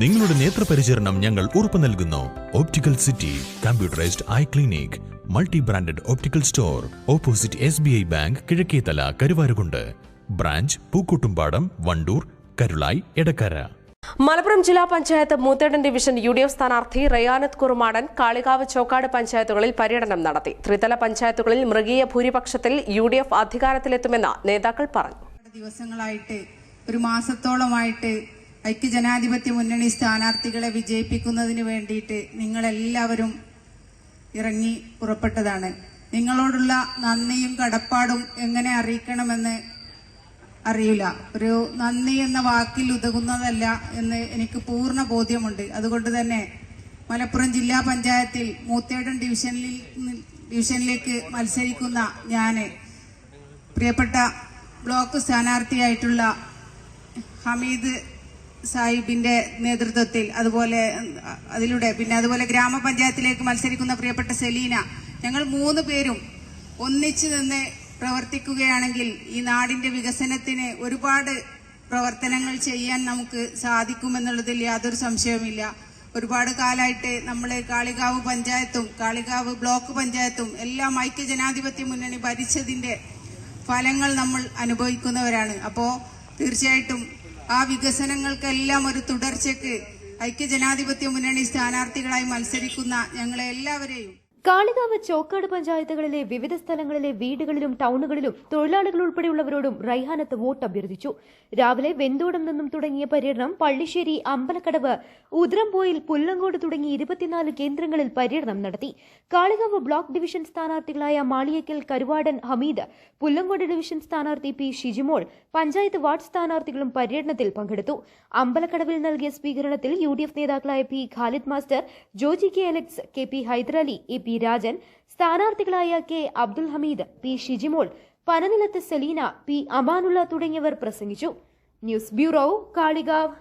നിങ്ങളുടെ നേത്രപരിചരണം ഞങ്ങൾ ഉറപ്പു നൽകുന്നു. Optical city computerised eye clinic multi branded optical store opposite S B I bank Kizhakkethala Karuvarakundu branch Pookkottumpadam Wandoor Karulai Edakkara Malappuram ജില്ലാ panchayat Moothedan division U D F സ്ഥാനാർത്ഥി റയാനത്ത് കുറുമാടൻ കാളികാവ് ചോക്കാട് പഞ്ചായത്തുകളിൽ പര്യടനം നടത്തി. ത്രിതല പഞ്ചായത്തുകളിൽ മൃഗീയ ഭൂരിപക്ഷത്തിൽ യു ഡി എഫ് അധികാരത്തിലെത്തുമെന്ന് നേതാക്കൾ പറഞ്ഞു. ദിവസങ്ങളായിട്ട് ഒരു മാസത്തോളമായിട്ട് ഐക്യജനാധിപത്യ മുന്നണി സ്ഥാനാർത്ഥികളെ വിജയിപ്പിക്കുന്നതിന് വേണ്ടിയിട്ട് നിങ്ങളെല്ലാവരും ഇറങ്ങി പുറപ്പെട്ടതാണ്. നിങ്ങളോടുള്ള നന്ദിയും കടപ്പാടും എങ്ങനെ അറിയിക്കണമെന്ന് അറിയില്ല. ഒരു നന്ദി എന്ന വാക്കിൽ ഉതകുന്നതല്ല എന്ന് എനിക്ക് പൂർണ ബോധ്യമുണ്ട്. അതുകൊണ്ട് തന്നെ മലപ്പുറം ജില്ലാ പഞ്ചായത്തിൽ മൂത്തേടൻ ഡിവിഷനിൽ ഡിവിഷനിലേക്ക് മത്സരിക്കുന്ന ഞാൻ പ്രിയപ്പെട്ട ബ്ലോക്ക് സ്ഥാനാർത്ഥിയായിട്ടുള്ള ഹമീദ് സാഹിബിന്റെ നേതൃത്വത്തിൽ അതുപോലെ അതിലൂടെ പിന്നെ അതുപോലെ ഗ്രാമപഞ്ചായത്തിലേക്ക് മത്സരിക്കുന്ന പ്രിയപ്പെട്ട സെലീന ഞങ്ങൾ മൂന്ന് പേരും ഒന്നിച്ചു നിന്ന് പ്രവർത്തിക്കുകയാണെങ്കിൽ ഈ നാടിന്റെ വികസനത്തിന് ഒരുപാട് പ്രവർത്തനങ്ങൾ ചെയ്യാൻ നമുക്ക് സാധിക്കുമെന്നുള്ളതിൽ യാതൊരു സംശയവുമില്ല. ഒരുപാട് കാലമായിട്ട് നമ്മൾ കാളികാവ് പഞ്ചായത്തും കാളികാവ് ബ്ലോക്ക് പഞ്ചായത്തും എല്ലാം ഐക്യ ജനാധിപത്യ മുന്നണി ഭരിച്ചതിന്റെ ഫലങ്ങൾ നമ്മൾ അനുഭവിക്കുന്നവരാണ്. അപ്പോൾ തീർച്ചയായിട്ടും ആ വികസനങ്ങൾക്കെല്ലാം ഒരു തുടർച്ചയ്ക്ക് ഐക്യജനാധിപത്യ മുന്നണി സ്ഥാനാർത്ഥികളായി മത്സരിക്കുന്ന ഞങ്ങളെ എല്ലാവരെയും കാളികാവ് ചോക്കാട് പഞ്ചായത്തുകളിലെ വിവിധ സ്ഥലങ്ങളിലെ വീടുകളിലും ടൗണുകളിലും തൊഴിലാളികൾ ഉൾപ്പെടെയുള്ളവരോടും റൈഹാനത്ത് വോട്ട് അഭ്യർത്ഥിച്ചു. രാവിലെ വെന്തോടം നിന്നും തുടങ്ങിയ പര്യടനം പള്ളിശ്ശേരി അമ്പലക്കടവ് ഉദ്രംപോയിൽ പുല്ലങ്കോട് തുടങ്ങി ഇരുപത്തിനാല് കേന്ദ്രങ്ങളിൽ പര്യടനം നടത്തി. കാളികാവ് ബ്ലോക്ക് ഡിവിഷൻ സ്ഥാനാർത്ഥികളായ മാളിയക്കൽ കരുവാടൻ ഹമീദ് പുല്ലങ്കോട് ഡിവിഷൻ സ്ഥാനാർത്ഥി പി ഷിജിമോൾ പഞ്ചായത്ത് വാർഡ് സ്ഥാനാർത്ഥികളും പര്യടനത്തിൽ പങ്കെടുത്തു. അമ്പലക്കടവിൽ നൽകിയ സ്വീകരണത്തിൽ യു നേതാക്കളായ P Khalid master Joji K Alex K P Hyderali A Rajan സ്ഥാനാർത്ഥികളായ K Abdul Hameed P Shijimol Pananilath Selina P Amanulla തുടങ്ങിയവർ പ്രസംഗിച്ചു. News bureau Kalikavu.